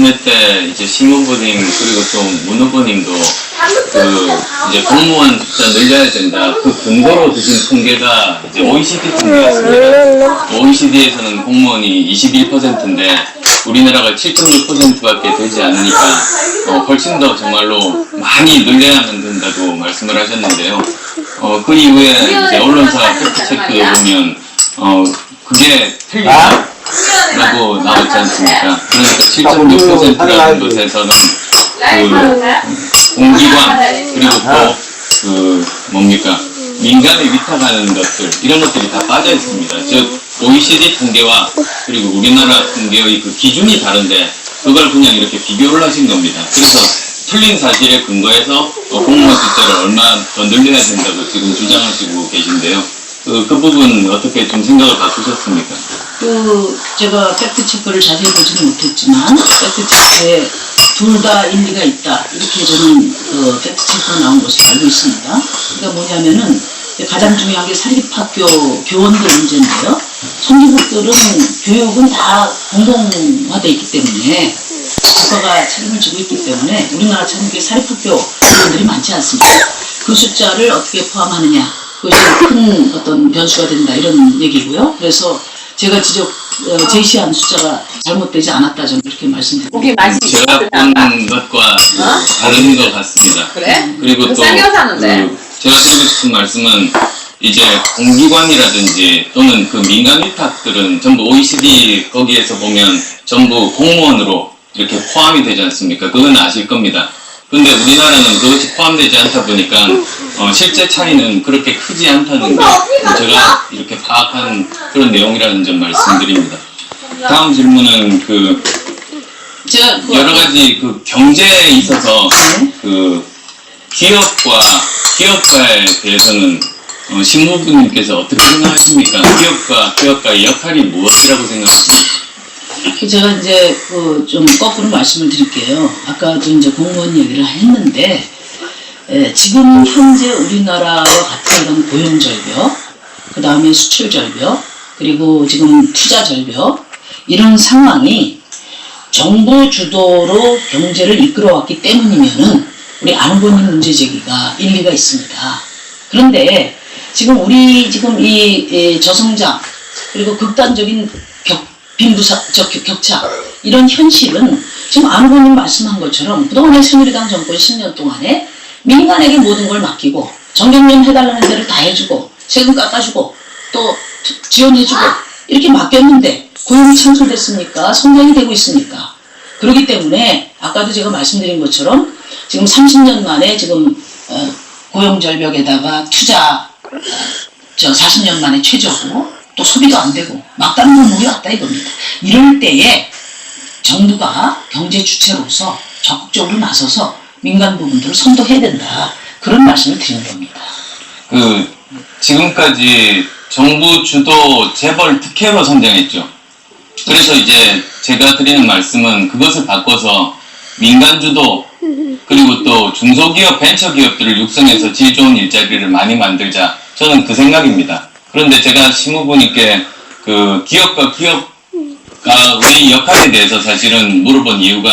참여 때 이제 심후보님 그리고 또 문 후보님도 그 이제 공무원 숫자 늘려야 된다. 그 근거로 드신 통계가 이제 OECD 통계였습니다. OECD에서는 공무원이 21%인데 우리나라가 7.6%밖에 되지 않으니까 어, 훨씬 더 정말로 많이 늘려야만 된다고 말씀을 하셨는데요. 어, 그 이후에 이제 언론사 팩트 체크에 보면 어, 그게 틀리다. 라고 나왔지 않습니까? 그러니까 7.6%라는 것에서는 그 공기관 그리고 또 그 뭡니까 민간에 위탁하는 것들 이런 것들이 다 빠져 있습니다. 즉 OECD 통계와 그리고 우리나라 통계의 그 기준이 다른데 그걸 그냥 이렇게 비교를 하신 겁니다. 그래서 틀린 사실에 근거해서 어, 공무원 숫자를 얼마 더 늘려야 된다고 지금 주장하시고 계신데요. 그, 그 부분 어떻게 좀 생각을 바꾸셨습니까? 그 제가 팩트 체크를 자세히 보지는 못했지만 팩트 체크에 둘 다 일리가 있다 이렇게 저는 그 팩트 체크가 나온 것으로 알고 있습니다. 그러니까 뭐냐면은 가장 중요한 게 사립학교 교원들 문제인데요. 선진국들은 교육은 다 공공화돼 있기 때문에 국가가 책임을 지고 있기 때문에 우리나라 참게 사립학교 교원들이 많지 않습니다. 그 숫자를 어떻게 포함하느냐 그것이 큰 어떤 변수가 된다 이런 얘기고요. 그래서 제가 지적 어, 제시한 숫자가 잘못되지 않았다 저는 그렇게 말씀드립니다. 고기 맛이 제가 본 것과 다른 것 같습니다. 그래? 그리고 또 싸게 사는데. 그 제가 드리고 싶은 말씀은 이제 공기관이라든지 또는 그 민간 위탁들은 전부 OECD 거기에서 보면 전부 공무원으로 이렇게 포함이 되지 않습니까? 그건 아실 겁니다. 근데 우리나라는 그것이 포함되지 않다 보니까 어, 실제 차이는 그렇게 크지 않다는 거 제가 이렇게 파악한 그런 내용이라는 점 말씀드립니다. 다음 질문은 그 여러 가지 그 경제에 있어서 네. 그 기업과 기업가에 대해서는 어, 신무부님께서 어떻게 생각하십니까? 기업과 기업가의 역할이 무엇이라고 생각하십니까? 그 제가 이제 그 좀 거꾸로 말씀을 드릴게요. 아까도 이제 공무원 얘기를 했는데 에, 지금 현재 우리나라와 같은 이런 고용 절벽, 그 다음에 수출 절벽, 그리고 지금 투자 절벽 이런 상황이 정부 주도로 경제를 이끌어왔기 때문이면은 우리 안후보님 문제 제기가 일리가 있습니다. 그런데 지금 우리 지금 이, 이 저성장 그리고 극단적인 격, 격- 격차 이런 현실은 지금 안 후보님 말씀한 것처럼 그동안의 새누리당 정권 10년 동안에 민간에게 모든 걸 맡기고 정경련 해달라는 대로 다 해주고 세금 깎아주고 또 투- 지원해주고 이렇게 맡겼는데 고용이 창출됐습니까? 성장이 되고 있습니까? 그렇기 때문에 아까도 제가 말씀드린 것처럼 지금 30년 만에 지금 어, 고용 절벽에다가 투자 어, 저 40년 만에 최저고 또 소비도 안 되고 막다른 종목이 왔다 이겁니다. 이럴 때에 정부가 경제 주체로서 적극적으로 나서서 민간 부분들을 선도해야 된다. 그런 말씀을 드리는 겁니다. 그 지금까지 정부 주도 재벌 특혜로 선정했죠. 그래서 이제 제가 드리는 말씀은 그것을 바꿔서 민간 주도 그리고 또 중소기업 벤처 기업들을 육성해서 질 좋은 일자리를 많이 만들자 저는 그 생각입니다. 그런데 제가 시무부님께 그 기업과 기업가의 역할에 대해서 사실은 물어본 이유가